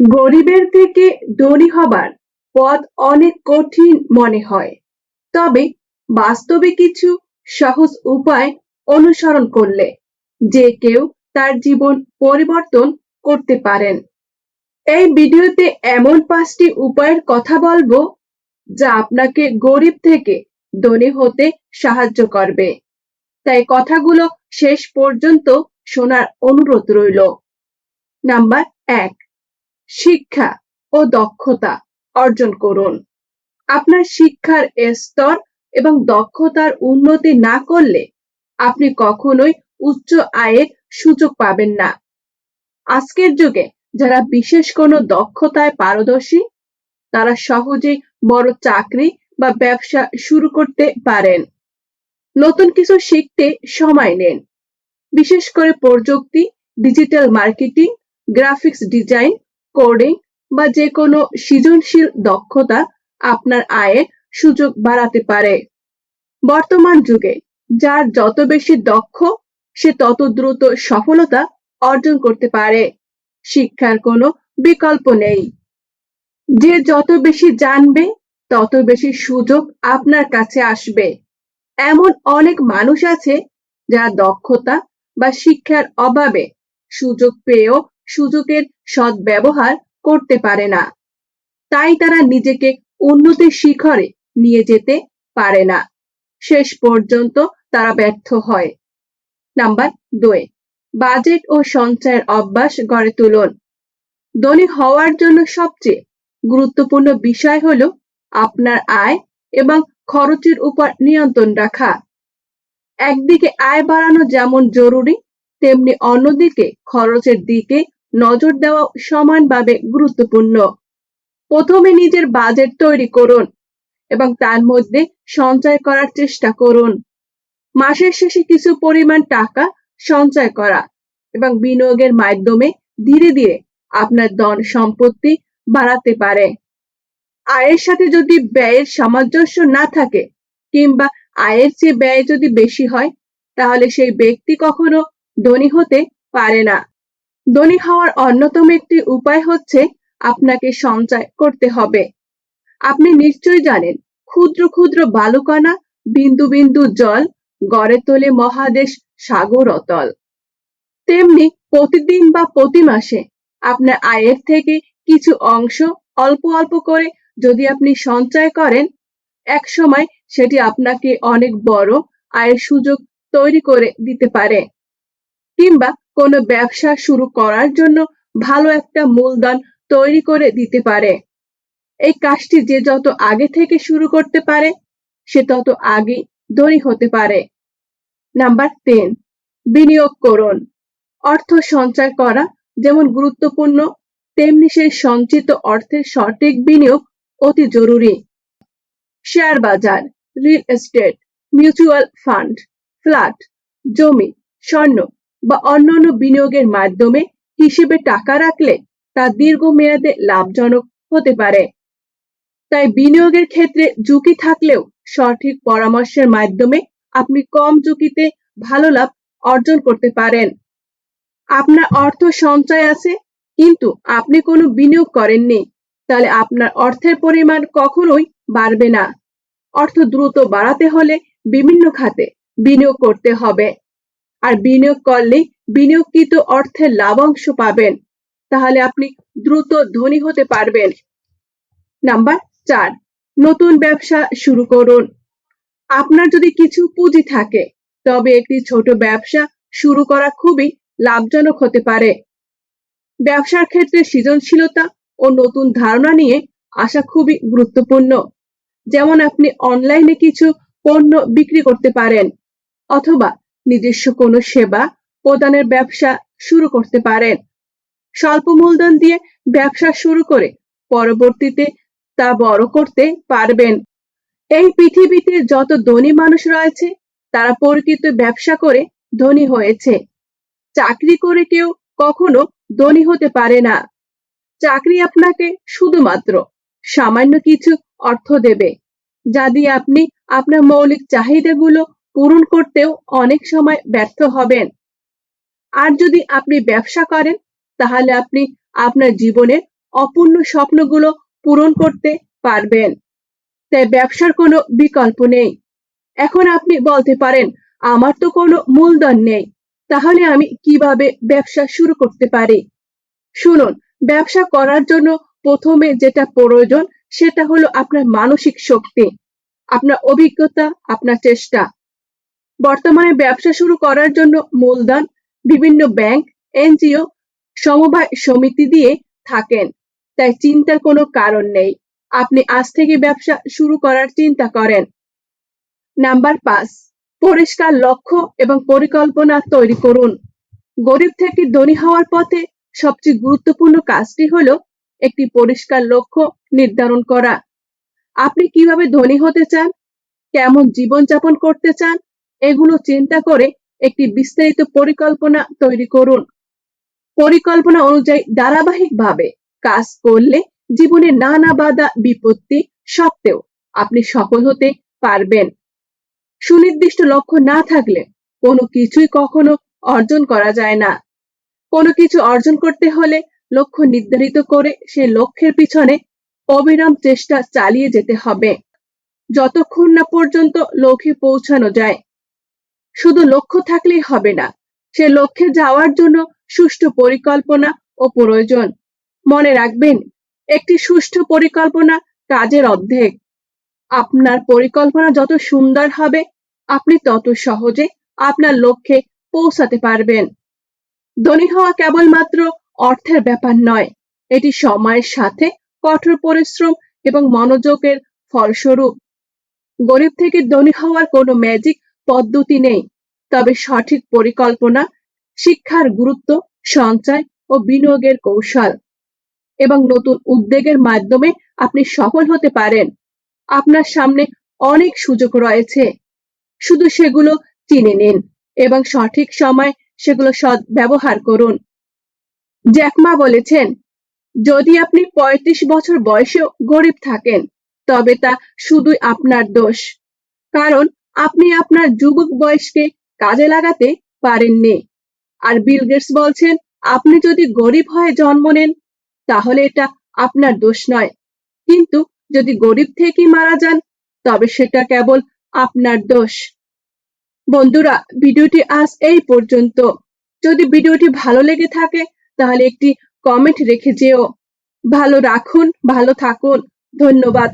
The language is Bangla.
গরিবের থেকে ধনী হবার পথ অনেক কঠিন মনে হয়। তবে বাস্তবে কিছু সহজ উপায় অনুসরণ করলে যে কেউ তার জীবন পরিবর্তন করতে পারেন। এই ভিডিওতে এমন পাঁচটি উপায়ের কথা বলব যা আপনাকে গরিব থেকে ধনী হতে সাহায্য করবে। তাই কথাগুলো শেষ পর্যন্ত শোনার অনুরোধ রইল। নাম্বার এক শিক্ষা ও দক্ষতা অর্জন করুন। আপনার শিক্ষার স্তর এবং দক্ষতার উন্নতি না করলে আপনি কখনোই উচ্চ আয়ের সুযোগ পাবেন না। আজকের যুগে যারা বিশেষ কোনো দক্ষতায় পারদর্শী, তারা সহজেই বড় চাকরি বা ব্যবসা শুরু করতে পারেন। নতুন কিছু শিখতে সময় নেন। বিশেষ করে প্রযুক্তি digital marketing graphics design coding বা যে কোনো সৃজনশীল দক্ষতা আপনার আয়ের সুযোগ বাড়াতে পারে। বর্তমান যুগে যার যত বেশি দক্ষ, সে তত দ্রুত সফলতা অর্জন করতে পারে। শিক্ষার কোনো বিকল্প নেই। যে যত বেশি জানবে, তত বেশি সুযোগ আপনার কাছে আসবে। এমন অনেক মানুষ আছে, যারা দক্ষতা বা শিক্ষার অভাবে সুযোগ পেয়েও সুযোগের সদ্ব্যবহার করতে পারে না। তাই তারা নিজেকে উন্নতির শিখরে নিয়ে যেতে পারে না। শেষ পর্যন্ত তারা ব্যর্থ হয়। নাম্বার দুই, বাজেট ও সঞ্চয়ের অভ্যাস গড়ে তুলুন। ধনী হওয়ার জন্য সবচেয়ে গুরুত্বপূর্ণ বিষয় হল আপনার আয় এবং খরচের উপর নিয়ন্ত্রণ রাখা। একদিকে আয় বাড়ানো যেমন জরুরি, তেমনি অন্যদিকে খরচের দিকে নজর দেওয়া সমানভাবে গুরুত্বপূর্ণ। প্রথমে নিজের বাজেট তৈরি করুন এবং তার মধ্যে সঞ্চয় করার চেষ্টা করুন। মাসের শেষে কিছু পরিমাণ টাকা সঞ্চয় করা এবং বিনিয়োগের মাধ্যমে ধীরে ধীরে আপনার ধন সম্পত্তি বাড়াতে পারে। আয়ের সাথে যদি ব্যয়ের সামঞ্জস্য না থাকে কিংবা আয়ের চেয়ে ব্যয় যদি বেশি হয়, তাহলে সেই ব্যক্তি কখনো ধনী হতে পারে না। ধনী হওয়ার অন্যতম একটি উপায় হচ্ছে আপনাকে সঞ্চয় করতে হবে। আপনি নিশ্চয়ই জানেন, ক্ষুদ্র ক্ষুদ্র বালুকণা বিন্দু বিন্দু জল, গড়ে তোলে মহাদেশ সাগর অতল তেমনি প্রতিদিন বা প্রতি মাসে আপনার আয়ের থেকে কিছু অংশ অল্প অল্প করে যদি আপনি সঞ্চয় করেন এক সময় সেটি আপনাকে অনেক বড় আয়ের সুযোগ তৈরি করে দিতে পারে। কিংবা কোনো ব্যবসা শুরু করার জন্য ভালো একটা মূলধন তৈরি করে দিতে পারে। এই কাজটি যে যত আগে থেকে শুরু করতে পারে, সে তত আগে ধনী হতে পারে। নাম্বার তিন, বিনিয়োগ করুন। অর্থ সঞ্চয় করা যেমন গুরুত্বপূর্ণ, তেমনি সেই সঞ্চিত অর্থের সঠিক বিনিয়োগ অতি জরুরি। শেয়ার বাজার, real estate, mutual fund, flat, জমি, স্বর্ণ বা অন্যান্য বিনিয়োগের মাধ্যমে হিসেবে টাকা রাখলে তা দীর্ঘমেয়াদে লাভজনক হতে পারে। তাই বিনিয়োগের ক্ষেত্রে ঝুঁকি থাকলেও সঠিক পরামর্শের মাধ্যমে আপনি কম ঝুঁকিতে ভালো লাভ অর্জন করতে পারেন। আপনার অর্থ সঞ্চয় আছে, কিন্তু আপনি কোনো বিনিয়োগ করেননি, তাহলে আপনার অর্থের পরিমাণ কখনোই বাড়বে না। অর্থ দ্রুত বাড়াতে হলে বিভিন্ন খাতে বিনিয়োগ করতে হবে। আর বিনিয়োগ করলে বিনিয়োগকৃত অর্থের লাভাংশ পাবেন। তাহলে আপনি দ্রুত ধনী হতে পারবেন। নাম্বার চার, নতুন ব্যবসা শুরু করুন। আপনার যদি কিছু পুঁজি থাকে, তবে একটি ছোট ব্যবসা শুরু করা খুবই লাভজনক হতে পারে। ব্যবসার ক্ষেত্রে সৃজনশীলতা ও নতুন ধারণা নিয়ে আসা খুবই গুরুত্বপূর্ণ। যেমন আপনি অনলাইনে কিছু পণ্য বিক্রি করতে পারেন, অথবা নিজস্ব কোনো সেবা প্রদানের ব্যবসা শুরু করতে পারেন। স্বল্প মূলধন দিয়ে ব্যবসা শুরু করে পরবর্তীতে তা বড় করতে পারবেন। এই পৃথিবীতে যত ধনী মানুষ রয়েছে, তারা প্রকৃত ব্যবসা করে ধনী হয়েছে। চাকরি করে কেউ কখনো ধনী হতে পারে না। চাকরি আপনাকে শুধুমাত্র সামান্য কিছু অর্থ দেবে। যা দিয়ে আপনি আপনার মৌলিক চাহিদাগুলো পূরণ করতেও অনেক সময় ব্যর্থ হবেন। আর যদি আপনি ব্যবসা করেন, তাহলে আপনি আপনার জীবনের অপূর্ণ স্বপ্নগুলো পূরণ করতে পারবেন। তাই ব্যবসার কোনো বিকল্প নেই। এখন আপনি বলতে পারেন, আমার তো কোনো মূলধন নেই। তাহলে আমি কীভাবে ব্যবসা শুরু করতে পারি? শুনুন, ব্যবসা করার জন্য প্রথমে যেটা প্রয়োজন, সেটা হলো আপনার মানসিক শক্তি, আপনার অভিজ্ঞতা, আপনার চেষ্টা। বর্তমানে ব্যবসা শুরু করার জন্য মূলধন বিভিন্ন ব্যাংক, এনজিও, সমবায় সমিতি দিয়ে থাকেন। তাই চিন্তার কোনো কারণ নেই। আপনি আজ থেকে ব্যবসা শুরু করার চিন্তা করেন। নাম্বার পাঁচ, পরিষ্কার লক্ষ্য এবং পরিকল্পনা তৈরি করুন। গরিব থেকে ধনী হওয়ার পথে সবচেয়ে গুরুত্বপূর্ণ কাজটি হলো একটি পরিষ্কার লক্ষ্য নির্ধারণ করা। আপনি কীভাবে ধনী হতে চান? কেমন জীবনযাপন করতে চান? এগুলো চিন্তা করে একটি বিস্তারিত পরিকল্পনা তৈরি করুন। পরিকল্পনা অনুযায়ী ধারাবাহিকভাবে কাজ করলে জীবনে নানা বাধা, বিপত্তি সত্ত্বেও আপনি সফল হতে পারবেন। সুনির্দিষ্ট লক্ষ্য না থাকলে কোনো কিছুই কখনো অর্জন করা যায় না। কোনো কিছু অর্জন করতে হলে লক্ষ্য নির্ধারিত করে সে লক্ষ্যের পিছনে অবিরাম চেষ্টা চালিয়ে যেতে হবে। যতক্ষণ না পর্যন্ত লক্ষ্যে পৌঁছানো যায় শুধু লক্ষ্য থাকলেই হবে না, সে লক্ষ্যে যাওয়ার জন্য সুষ্ঠু পরিকল্পনা ও প্রয়োজন। মনে রাখবেন, একটি সুষ্ঠু পরিকল্পনা কাজের অর্ধেক। আপনার পরিকল্পনা যত সুন্দর হবে, আপনি তত সহজে আপনার লক্ষ্যে পৌঁছাতে পারবেন। ধনী হওয়া কেবলমাত্র অর্থের ব্যাপার নয়, এটি সময়ের সাথে কঠোর পরিশ্রম এবং মনোযোগের ফলস্বরূপ। গরিব থেকে ধনী হওয়ার কোনো ম্যাজিক পদ্ধতি নেই। তবে সঠিক পরিকল্পনা, শিক্ষার গুরুত্ব, সঞ্চয় ও বিনিয়োগের কৌশল এবং নতুন উদ্যোগের মাধ্যমে আপনি সফল হতে পারেন। আপনার সামনে অনেক সুযোগ রয়েছে। শুধু সেগুলো চিনে নিন এবং সঠিক সময় সেগুলো সৎ ব্যবহার করুন। জ্যাকমা বলেছেন, যদি আপনি ৩৫ বছর বয়সেও গরিব থাকেন, তবে তা শুধুই আপনার দোষ। কারণ আপনি আপনার যুবক বয়সকে কাজে লাগাতে পারেননি। আর বিল গেটস বলছেন, আপনি যদি গরিব হয়ে জন্ম নেন, তাহলে এটা আপনার দোষ নয়। কিন্তু যদি গরিব থেকে মারা যান, তবে সেটা কেবল আপনার দোষ। বন্ধুরা, ভিডিওটি আজ এই পর্যন্ত। যদি ভিডিওটি ভালো লেগে থাকে, তাহলে একটি কমেন্ট রেখে যেও। ভালো রাখুন, ভালো থাকুন। ধন্যবাদ।